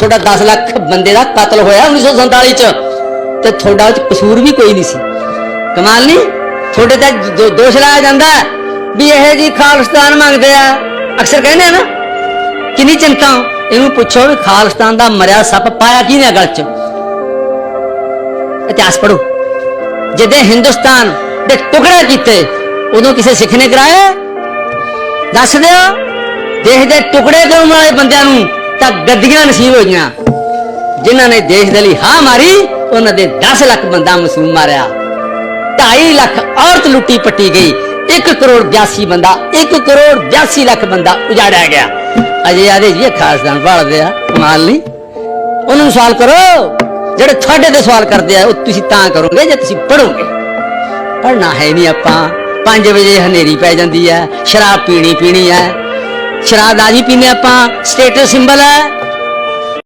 ਤੁਹਾਡਾ 10 ਲੱਖ ਬੰਦੇ ਦਾ ਕਤਲ ਹੋਇਆ 1947 ਚ। ਤੇ ਤੁਹਾਡਾ ਉਹ ਚ ਕਸੂਰ ਵੀ ਕੋਈ ਨਹੀਂ ਸੀ। ਕਮਾਲ ਨਹੀਂ? ਤੁਹਾਡੇ ਤੇ ਦੋਸ਼ ਲਾਇਆ ਜਾਂਦਾ ਵੀ ਇਹ ਜੀ ਖਾਲਿਸਤਾਨ ਮੰਗਦੇ ਆ। ਅਕਸਰ ਕਹਿੰਦੇ ਆ ਨਾ, ਕਿੰਨੀ ਚਿੰਤਾ। ਇਹਨੂੰ ਪੁੱਛੋ ਵੀ ਖਾਲਿਸਤਾਨ ਦਾ ਮਰਿਆ ਸੱਪ ਪਾਇਆ ਕਿਹਨੇ ਗਲ ਚ? ਇਤਿਹਾਸ ਪੜੋ ਜਦੋਂ ਹਿੰਦੁਸਤਾਨ ਦੇ ਟੁਕੜੇ ਕੀਤੇ, ਉਦੋਂ ਕਿਸੇ ਸਿੱਖ ਨੇ ਕਰਾਇਆ ਦੱਸ ਦਿਓ, ਦੇਸ਼ ਦੇ ਟੁਕੜੇ ਕਰਨ ਵਾਲੇ ਬੰਦਿਆਂ ਨੂੰ? ਤਾਂ ਗੱਡੀਆਂ ਨਸੀਬ ਹੋਈਆਂ। ਜਿਨ੍ਹਾਂ ਨੇ ਦੇਸ਼ ਦੇ ਲਈ ਹਾਂ ਮਾਰੀ, ਉਹਨਾਂ ਦੇ 10 ਲੱਖ ਬੰਦਾ ਮਸੂਮ ਮਾਰਿਆ। 2.5 ਲੱਖ ਔਰਤ ਲੁੱਟੀ ਪੱਟੀ ਗਈ। 1 ਕਰੋੜ 82 ਬੰਦਾ 1 ਕਰੋੜ 82 ਲੱਖ ਬੰਦਾ ਉਜਾੜਿਆ ਗਿਆ। ਅਜੇ ਆਦੇ ਜੀ ਖਾਸਦਾਨ ਭਾਲਦੇ ਆ, ਕਮਾਲ ਨਹੀਂ। ਉਹਨਾਂ ਨੂੰ ਸਵਾਲ ਕਰੋ, ਜਿਹੜੇ ਤੁਹਾਡੇ ਤੇ ਸਵਾਲ ਕਰਦੇ ਆ, ਉਹ ਤੁਸੀਂ ਤਾਂ ਕਰੋਗੇ ਜੇ ਤੁਸੀਂ ਪੜੋਗੇ ਪੜਨਾ ਹੈ ਨਹੀਂ ਆਪਾਂ। 5 ਵਜੇ ਹਨੇਰੀ ਪੈ ਜਾਂਦੀ ਹੈ, ਸ਼ਰਾਬ ਪੀਣੀ ਪੀਣੀ ਹੈ। ਸ਼ਰਾਬ ਦਾ ਜੀ ਪੀਨੇ ਆਪਾਂ ਸਟੇਟਸ ਸਿੰਬਲ ਹੈ।